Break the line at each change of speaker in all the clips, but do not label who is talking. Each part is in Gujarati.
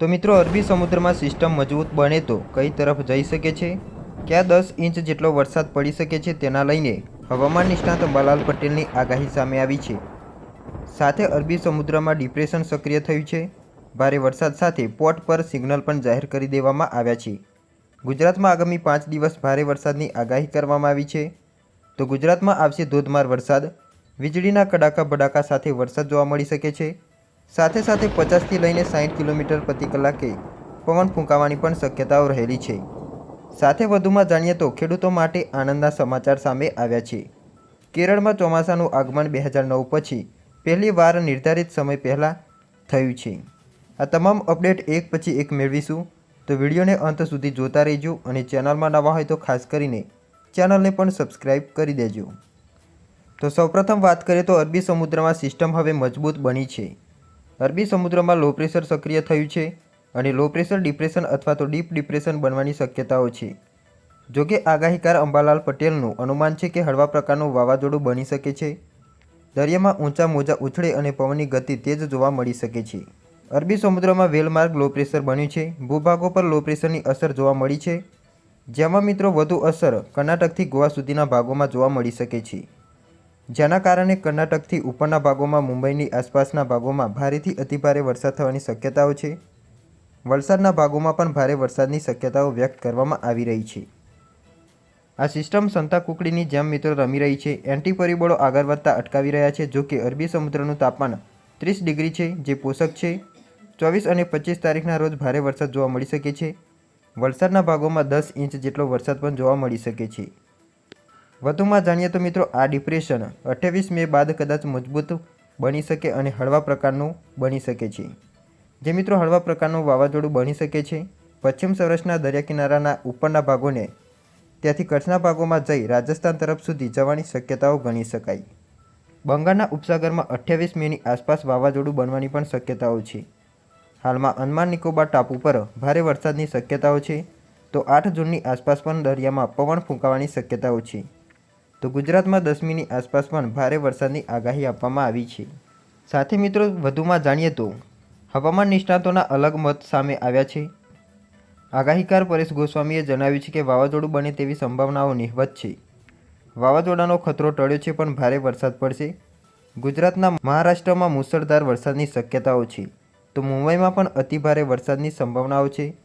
તો મિત્રો, અરબી સમુદ્રમાં સિસ્ટમ મજબૂત બને તો કઈ તરફ જઈ શકે છે? ક્યાં દસ ઇંચ જેટલો વરસાદ પડી શકે છે તેના લઈને હવામાન નિષ્ણાત અંબાલાલ પટેલની આગાહી સામે આવી છે. સાથે અરબી સમુદ્રમાં ડિપ્રેશન સક્રિય થયું છે. ભારે વરસાદ સાથે પોર્ટ પર સિગ્નલ પણ જાહેર કરી દેવામાં આવ્યા છે. ગુજરાતમાં આગામી પાંચ દિવસ ભારે વરસાદની આગાહી કરવામાં આવી છે. તો ગુજરાતમાં આવશે ધોધમાર વરસાદ. વીજળીના કડાકા ભડાકા સાથે વરસાદ જોવા મળી શકે છે. સાથે સાથે પચાસથી લઈને સાઠ કિલોમીટર પ્રતિ કલાકે પવન ફૂંકાવાની પણ શક્યતાઓ રહેલી છે. સાથે વધુમાં જાણીએ તો ખેડૂતો માટે આનંદના સમાચાર સામે આવ્યા છે. કેરળમાં ચોમાસાનું આગમન બે હજાર નવ પછી પહેલી વાર નિર્ધારિત સમય પહેલાં થયું છે. આ તમામ અપડેટ એક પછી એક મેળવીશું. તો વિડીયોને અંત સુધી જોતા રહેજો અને ચેનલમાં નવા હોય તો ખાસ કરીને ચેનલને પણ સબસ્ક્રાઈબ કરી દેજો. તો સૌપ્રથમ વાત કરીએ તો અરબી સમુદ્રમાં સિસ્ટમ હવે મજબૂત બની છે. અરબી સમુદ્રમાં લો પ્રેશર સક્રિય થયું છે અને લો પ્રેશર ડિપ્રેશન અથવા તો ડીપ ડિપ્રેશન બનવાની શક્યતાઓ છે. જોકે આગાહીકાર અંબાલાલ પટેલનું અનુમાન છે કે હળવા પ્રકારનું વાવાઝોડું બની શકે છે. દરિયામાં ઊંચા મોજા ઉછળે અને પવનની ગતિ તેજ જોવા મળી શકે છે. અરબી સમુદ્રમાં વેલમાર્ગ લો પ્રેશર બન્યું છે. ભૂભાગો પર લો પ્રેશરની અસર જોવા મળી છે. જેમાં મિત્રો વધુ અસર કર્ણાટકથી ગોવા સુધીના ભાગોમાં જોવા મળી શકે છે. જેના કારણે કર્ણાટકથી ઉપરના ભાગોમાં, મુંબઈની આસપાસના ભાગોમાં ભારેથી અતિભારે વરસાદ થવાની શક્યતાઓ છે. વલસાડના ભાગોમાં પણ ભારે વરસાદની શક્યતાઓ વ્યક્ત કરવામાં આવી રહી છે. આ સિસ્ટમ સંતા કુકડીની જેમ મિત્રો રમી રહી છે. એન્ટી પરિબળો આગળ વધતા અટકાવી રહ્યા છે, જો કે અરબી સમુદ્રનું તાપમાન ત્રીસ ડિગ્રી છે, જે પોષક છે. ચોવીસ અને પચીસ તારીખના રોજ ભારે વરસાદ જોવા મળી શકે છે. વલસાડના ભાગોમાં દસ ઇંચ જેટલો વરસાદ પણ જોવા મળી શકે છે. વધુમાં જાણીએ તો મિત્રો આ ડિપ્રેશન અઠ્યાવીસ મે બાદ કદાચ મજબૂત બની શકે અને હળવા પ્રકારનું બની શકે છે. જે મિત્રો હળવા પ્રકારનું વાવાઝોડું બની શકે છે, પશ્ચિમ સૌરાષ્ટ્રના દરિયા કિનારાના ઉપરના ભાગોને ત્યાંથી કચ્છના ભાગોમાં જઈ રાજસ્થાન તરફ સુધી જવાની શક્યતાઓ ગણી શકાય. બંગાળના ઉપસાગરમાં અઠ્યાવીસ મેની આસપાસ વાવાઝોડું બનવાની પણ શક્યતાઓ છે. હાલમાં અંદમાન નિકોબાર ટાપુ પર ભારે વરસાદની શક્યતાઓ છે, તો આઠ જૂનની આસપાસ પણ દરિયામાં પવન ફૂંકાવાની શક્યતાઓ છે. તો ગુજરાતમાં દસમીની આસપાસ પણ ભારે વરસાદની આગાહી આપવામાં આવી છે. સાથે મિત્રો, વધુમાં જાણીએ તો, હવામાન નિષ્ણાતોના અલગ મત સામે આવ્યા છે. આગાહીકાર પરેશ ગોસ્વામીએ જણાવ્યું છે કે વાવાઝોડું બને તેવી સંભાવનાઓ નિહવત છે. વાવાઝોડાનો ખતરો ટળ્યો છે પણ ભારે વરસાદ પડશે. ગુજરાતના મહારાષ્ટ્રમાં મુસળધાર વરસાદની શક્યતાઓ છે. તો મુંબઈમાં પણ અતિભારે વરસાદની સંભાવનાઓ છે.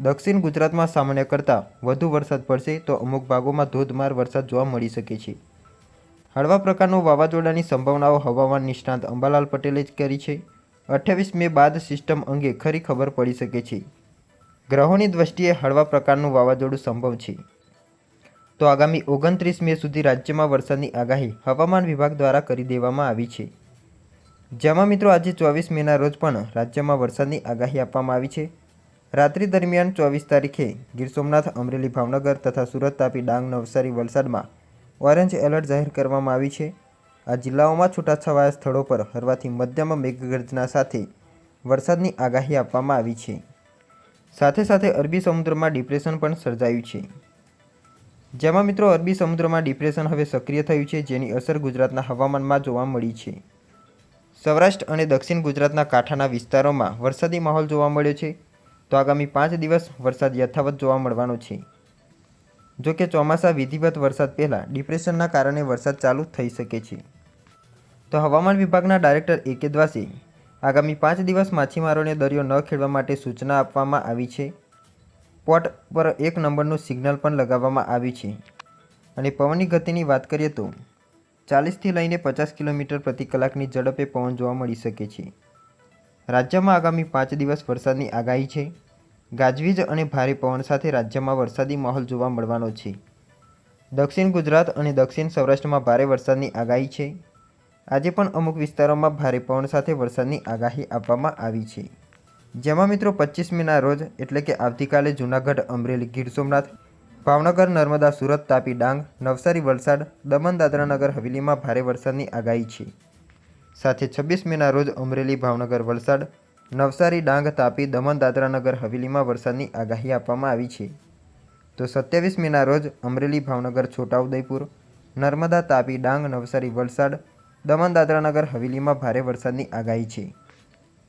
દક્ષિણ ગુજરાતમાં સામાન્ય કરતાં વધુ વરસાદ પડશે તો અમુક ભાગોમાં ધોધમાર વરસાદ જોવા મળી શકે છે. હળવા પ્રકારનું વાવાઝોડાની સંભાવનાઓ હવામાન નિષ્ણાંત અંબાલાલ પટેલે જ કરી છે. અઠ્યાવીસ મે બાદ સિસ્ટમ અંગે ખરી ખબર પડી શકે છે. ગ્રહોની દ્રષ્ટિએ હળવા પ્રકારનું વાવાઝોડું સંભવ છે. તો આગામી ઓગણત્રીસ મે સુધી રાજ્યમાં વરસાદની આગાહી હવામાન વિભાગ દ્વારા કરી દેવામાં આવી છે. જેમાં મિત્રો આજે ચોવીસ મેના રોજ પણ રાજ્યમાં વરસાદની આગાહી આપવામાં આવી છે. રાત્રિ દરમિયાન ચોવીસ તારીખે ગીર સોમનાથ, અમરેલી, ભાવનગર તથા સુરત તાપી ડાંગ, નવસારી, વલસાડમાં ઓરેન્જ એલર્ટ જાહેર કરવામાં આવી છે. આ જિલ્લાઓમાં છૂટાછવાયા સ્થળો પર હળવાથી મધ્યમ મેઘગર્જના સાથે વરસાદની આગાહી આપવામાં આવી છે. સાથે સાથે અરબી સમુદ્રમાં ડિપ્રેશન પણ સર્જાયું છે. જેમાં મિત્રો, અરબી સમુદ્રમાં ડિપ્રેશન હવે સક્રિય થયું છે, જેની અસર ગુજરાતના હવામાનમાં જોવા મળી છે. સૌરાષ્ટ્ર અને દક્ષિણ ગુજરાતના કાંઠાના વિસ્તારોમાં વરસાદી માહોલ જોવા મળ્યો છે. તો આગામી પાંચ દિવસ વરસાદ યથાવત જોવા મળવાનો છે. જો કે ચોમાસા વિધિવત વરસાદ પહેલાં ડિપ્રેશનના કારણે વરસાદ ચાલુ થઈ શકે છે. તો હવામાન વિભાગના ડાયરેક્ટર એ દ્વાસે આગામી પાંચ દિવસ માછીમારોને દરિયો ન ખેડવા માટે સૂચના આપવામાં આવી છે. પોટ પર એક નંબરનું સિગ્નલ પણ લગાવવામાં આવ્યું છે. અને પવનની ગતિની વાત કરીએ તો ચાલીસથી લઈને પચાસ કિલોમીટર પ્રતિ કલાકની ઝડપે પવન જોવા મળી શકે છે. રાજ્યમાં આગામી પાંચ દિવસ વરસાદની આગાહી છે. ગાજવીજ અને ભારે પવન સાથે રાજ્યમાં વરસાદી માહોલ જોવા મળવાનો છે. દક્ષિણ ગુજરાત અને દક્ષિણ સૌરાષ્ટ્રમાં ભારે વરસાદની આગાહી છે. આજે પણ અમુક વિસ્તારોમાં ભારે પવન સાથે વરસાદની આગાહી આપવામાં આવી છે. જેમાં મિત્રો પચીસ રોજ એટલે કે આવતીકાલે જૂનાગઢ, અમરેલી, ગીર સોમનાથ, ભાવનગર, નર્મદા, સુરત, તાપી ડાંગ, નવસારી, વલસાડ, દમણ દાદરાનગર હવેલીમાં ભારે વરસાદની આગાહી છે. સાથે છવ્વીસ મેના રોજ અમરેલી ભાવનગર વલસાડ નવસારી ડાંગ તાપી દમણ દાદરાનગર હવેલીમાં વરસાદની આગાહી આપવામાં આવી છે. તો સત્યાવીસ મેના રોજ અમરેલી ભાવનગર છોટાઉદેપુર, નર્મદા તાપી ડાંગ નવસારી વલસાડ, દમણ દાદરાનગર હવેલીમાં ભારે વરસાદની આગાહી છે.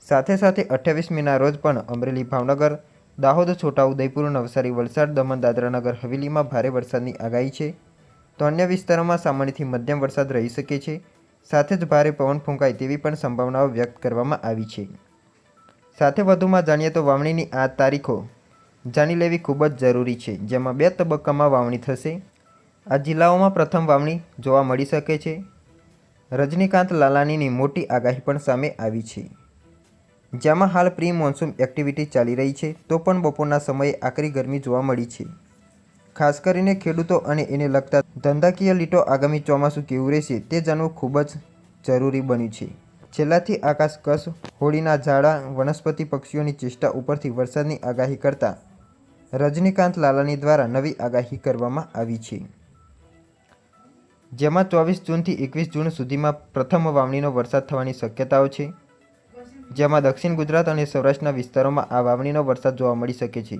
સાથે સાથે અઠ્યાવીસ મેના રોજ પણ અમરેલી ભાવનગર, દાહોદ છોટાઉદેપુર, નવસારી વલસાડ, દમણ દાદરાનગર હવેલીમાં ભારે વરસાદની આગાહી છે. તો અન્ય વિસ્તારોમાં સામાન્યથી મધ્યમ વરસાદ રહી શકે છે. સાથે જ ભારે પવન ફૂંકાય તેવી પણ સંભાવનાઓ વ્યક્ત કરવામાં આવી છે. સાથે વધુમાં જાણીએ તો વાવણીની આ તારીખો જાણી લેવી ખૂબ જ જરૂરી છે, જેમાં બે તબક્કામાં વાવણી થશે. આ જિલ્લાઓમાં પ્રથમ વાવણી જોવા મળી શકે છે. રજનીકાંત લાલાનીની મોટી આગાહી પણ સામે આવી છે. જેમાં હાલ પ્રી મોન્સૂન એક્ટિવિટી ચાલી રહી છે, તો પણ બપોરના સમયે આકરી ગરમી જોવા મળી છે. ખાસ કરીને ખેડૂતો અને એને લગતા ધંધાકીય લીટો આગામી ચોમાસું કેવું રહેશે તે જાણવું ખૂબ જ જરૂરી બન્યું છે. છેલ્લાથી આકાશ કસ હોળીના ઝાડા, વનસ્પતિ પક્ષીઓની ચેષ્ટા ઉપરથી વરસાદની આગાહી કરતા રજનીકાંત લાલાની દ્વારા નવી આગાહી કરવામાં આવી છે. જેમાં ચોવીસ જૂનથી એકવીસ જૂન સુધીમાં પ્રથમ વાવણીનો વરસાદ થવાની શક્યતાઓ છે. જેમાં દક્ષિણ ગુજરાત અને સૌરાષ્ટ્રના વિસ્તારોમાં આ વાવણીનો વરસાદ જોવા મળી શકે છે.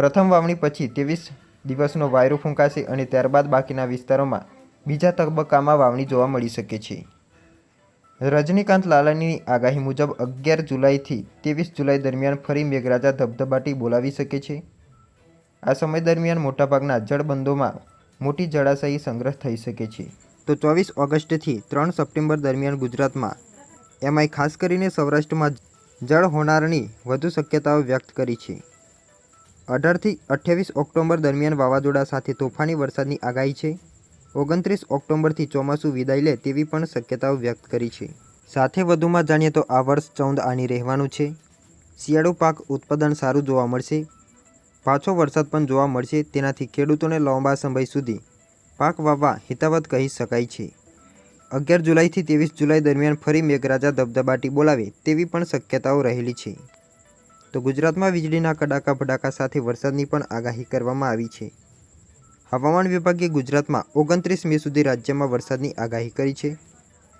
પ્રથમ વાવણી પછી ત્રેવીસ દિવસનો વાયરો ફૂંકાશે અને ત્યારબાદ બાકીના વિસ્તારોમાં બીજા તબક્કામાં વાવણી જોવા મળી શકે છે. રજનીકાંત લાલાની આગાહી મુજબ અગિયાર જુલાઈથી ત્રેવીસ જુલાઈ દરમિયાન ફરી મેઘરાજા ધબધબાટી બોલાવી શકે છે. આ સમય દરમિયાન મોટાભાગના જળબંધોમાં મોટી જળાશયી સંગ્રહ થઈ શકે છે. તો ચોવીસ ઓગસ્ટથી ત્રણ સપ્ટેમ્બર દરમિયાન ગુજરાતમાં એમાંય ખાસ કરીને સૌરાષ્ટ્રમાં જળ હોનારની વધુ શક્યતાઓ વ્યક્ત કરી છે. અઢારથી અઠ્યાવીસ ઓક્ટોબર દરમિયાન વાવાઝોડા સાથે તોફાની વરસાદની આગાહી છે. ઓગણત્રીસ ઓક્ટોબરથી ચોમાસું વિદાય લે તેવી પણ શક્યતાઓ વ્યક્ત કરી છે. સાથે વધુમાં જાણીએ તો આ વર્ષ ચૌદ આની રહેવાનું છે. શિયાળુ પાક ઉત્પાદન સારું જોવા મળશે. પાછો વરસાદ પણ જોવા મળશે તેનાથી ખેડૂતોને લાંબા સમય સુધી પાક વાવવા હિતાવત કહી શકાય છે. અગિયાર જુલાઈથી ત્રેવીસ જુલાઈ દરમિયાન ફરી મેઘરાજા ધબધબાટી બોલાવે તેવી પણ શક્યતાઓ રહેલી છે. તો ગુજરાતમાં વીજળીના કડાકા ભડાકા સાથે વરસાદની પણ આગાહી કરવામાં આવી છે. હવામાન વિભાગે ગુજરાતમાં ઓગણત્રીસ મે સુધી રાજ્યમાં વરસાદની આગાહી કરી છે.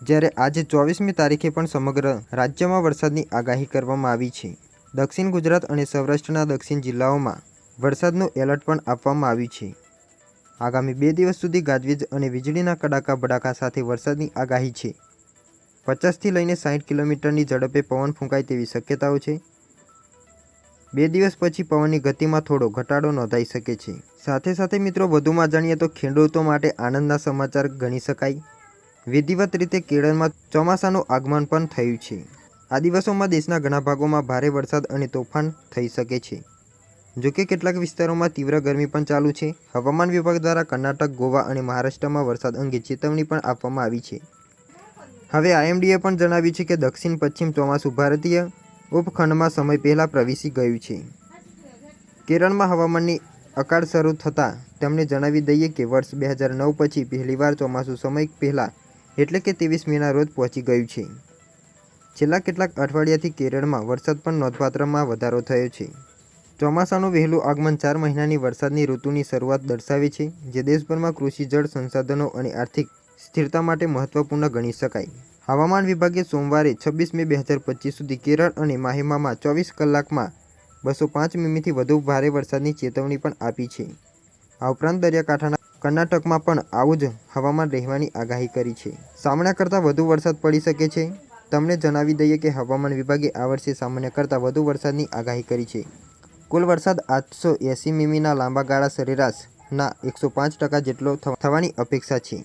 જ્યારે આજે ચોવીસમી તારીખે પણ સમગ્ર રાજ્યમાં વરસાદની આગાહી કરવામાં આવી છે. દક્ષિણ ગુજરાત અને સૌરાષ્ટ્રના દક્ષિણ જિલ્લાઓમાં વરસાદનું એલર્ટ પણ આપવામાં આવ્યું છે. આગામી બે દિવસ સુધી ગાજવીજ અને વીજળીના કડાકા ભડાકા સાથે વરસાદની આગાહી છે. પચાસથી લઈને સાઠ કિલોમીટરની ઝડપે પવન ફૂંકાય તેવી શક્યતાઓ છે. બે દિવસ પછી પવનની ગતિમાં થોડો ઘટાડો નોંધાઈ શકે છે. સાથે સાથે મિત્રો, વધુમાં જાણીએ તો ખેડૂતો માટે આનંદના સમાચાર ગણી શકાય. વિધિવત રીતે કેરળમાં ચોમાસાનું આગમન પણ થયું છે. આ દિવસોમાં દેશના ઘણા ભાગોમાં ભારે વરસાદ અને તોફાન થઈ શકે છે. જોકે કેટલાક વિસ્તારોમાં તીવ્ર ગરમી પણ ચાલુ છે. હવામાન વિભાગ દ્વારા કર્ણાટક, ગોવા અને મહારાષ્ટ્રમાં વરસાદ અંગે ચેતવણી પણ આપવામાં આવી છે. હવે આઈએમડીએ પણ જણાવ્યું છે કે દક્ષિણ પશ્ચિમ ચોમાસું ભારતીય ઉપખંડમાં સમય પહેલાં પ્રવેશી ગયું છે. કેરળમાં હવામાનની અકાળ શરૂ થતાં તેમણે જણાવી દઈએ કે વર્ષ બે હજાર નવ પછી પહેલીવાર ચોમાસું સમય પહેલાં એટલે કે ત્રેવીસ મેના રોજ પહોંચી ગયું છે. છેલ્લા કેટલાક અઠવાડિયાથી કેરળમાં વરસાદ પણ નોંધપાત્રમાં વધારો થયો છે. ચોમાસાનું વહેલું આગમન ચાર મહિનાની વરસાદની ઋતુની શરૂઆત દર્શાવે છે, જે દેશભરમાં કૃષિ જળ સંસાધનો અને આર્થિક સ્થિરતા માટે મહત્વપૂર્ણ ગણી શકાય. હવામાન વિભાગે સોમવારે છવ્વીસ મે બે હજાર પચીસ સુધી કેરળ અને માહિમામાં ચોવીસ કલાકમાં બસો પાંચ મીમીથી વધુ ભારે વરસાદની ચેતવણી પણ આપી છે. આ ઉપરાંત દરિયાકાંઠાના કર્ણાટકમાં પણ આવું જ હવામાન રહેવાની આગાહી કરી છે. સામાન્ય કરતાં વધુ વરસાદ પડી શકે છે. તમને જણાવી દઈએ કે હવામાન વિભાગે આ વર્ષે સામાન્ય કરતાં વધુ વરસાદની આગાહી કરી છે. કુલ વરસાદ આઠસો એંસી મીમીના લાંબા ગાળા સરેરાશના એકસો પાંચ ટકા જેટલો થવાની અપેક્ષા છે.